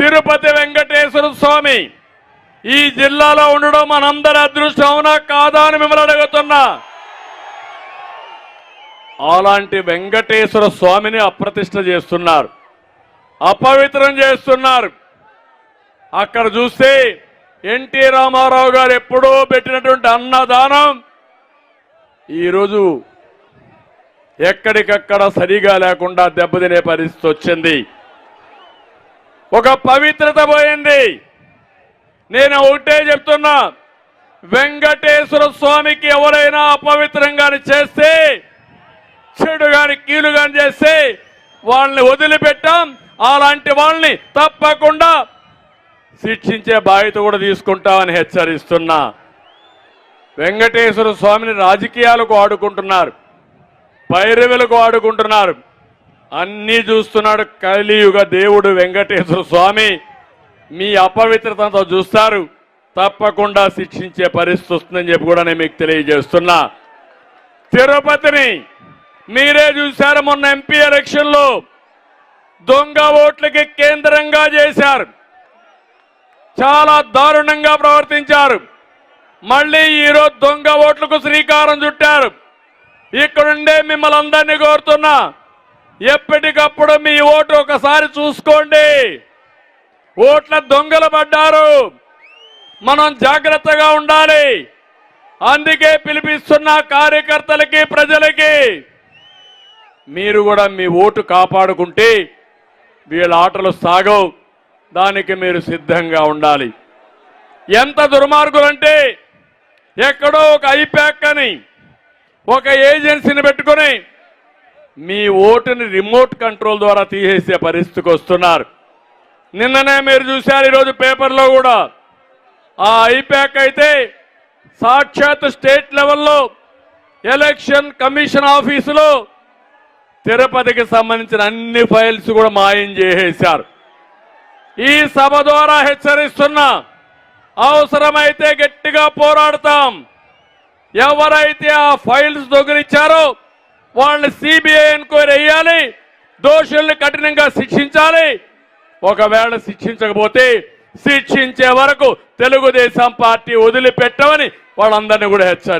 తిరుపతి వెంకటేశ్వర స్వామి ఈ జిల్లాలో ఉండడం మనందరి అదృష్టం అవునా కాదా అని మిమ్మల్ని అడుగుతున్నా. అలాంటి వెంకటేశ్వర స్వామిని అప్రతిష్ట చేస్తున్నారు అపవిత్రం చేస్తున్నారు. అక్కడ చూస్తే ఎన్టీ రామారావు గారు ఎప్పుడో పెట్టినటువంటి అన్నదానం ఈరోజు ఎక్కడికక్కడ సరిగా లేకుండా దెబ్బతినే పరిస్థితి వచ్చింది. ఒక పవిత్రత పోయింది. నేను ఒకటే చెప్తున్నా వెంకటేశ్వర స్వామికి ఎవరైనా అపవిత్రంగాని చేస్తే చెడు గాని కీలు గాని చేస్తే వాళ్ళని వదిలిపెట్టాం. అలాంటి వాళ్ళని తప్పకుండా శిక్షించే బాధ్యత కూడా తీసుకుంటామని హెచ్చరిస్తున్నా. వెంకటేశ్వర స్వామిని రాజకీయాలకు ఆడుకుంటున్నారు పైరవులకు ఆడుకుంటున్నారు. అన్నీ చూస్తున్నాడు కలియుగ దేవుడు వెంకటేశ్వర స్వామి. మీ అపవిత్రతతో చూస్తారు. తప్పకుండా శిక్షించే పరిస్థితి వస్తుందని చెప్పి కూడా నేను మీకు తెలియజేస్తున్నా. తిరుపతిని మీరే చూశారు మొన్న ఎంపీ ఎలక్షన్లో. దొంగ ఓట్లకి కేంద్రంగా చేశారు. చాలా దారుణంగా ప్రవర్తించారు. మళ్ళీ ఈరోజు దొంగ ఓట్లకు శ్రీకారం చుట్టారు. ఇక్కడుండే మిమ్మల్ని అందరినీ కోరుతున్నా. ఎప్పటికప్పుడు మీ ఓటు ఒకసారి చూసుకోండి. ఓట్ల దొంగలు పడ్డారు. మనం జాగ్రత్తగా ఉండాలి. అందుకే పిలిపిస్తున్న కార్యకర్తలకి ప్రజలకి మీరు కూడా మీ ఓటు కాపాడుకుంటే వీళ్ళ ఆటలు సాగవు. దానికి మీరు సిద్ధంగా ఉండాలి. ఎంత దుర్మార్గులంటే ఎక్కడో ఒక ఐప్యాక్ అని ఒక ఏజెన్సీని పెట్టుకొని మీ ఓటుని రిమోట్ కంట్రోల్ ద్వారా తీసేసే పరిస్థితికి వస్తున్నారు. నిన్ననే మీరు చూశారు ఈరోజు పేపర్లో కూడా. ఆ ఐప్యాక్ అయితే సాక్షాత్ స్టేట్ లెవెల్లో ఎలక్షన్ కమిషన్ ఆఫీసులో తిరుపతికి సంబంధించిన అన్ని ఫైల్స్ కూడా మాయం చేసేశారు. ఈ సభ ద్వారా హెచ్చరిస్తున్నా అవసరమైతే గట్టిగా పోరాడతాం. ఎవరైతే ఆ ఫైల్స్ దొంగిలించారో వాళ్ళని సిబిఐ ఎంక్వైరీ వేయాలి. దోషుల్ని కఠినంగా శిక్షించాలి. ఒకవేళ శిక్షించకపోతే శిక్షించే వరకు తెలుగుదేశం పార్టీ వదిలిపెట్టమని వాళ్ళందరినీ కూడా హెచ్చరి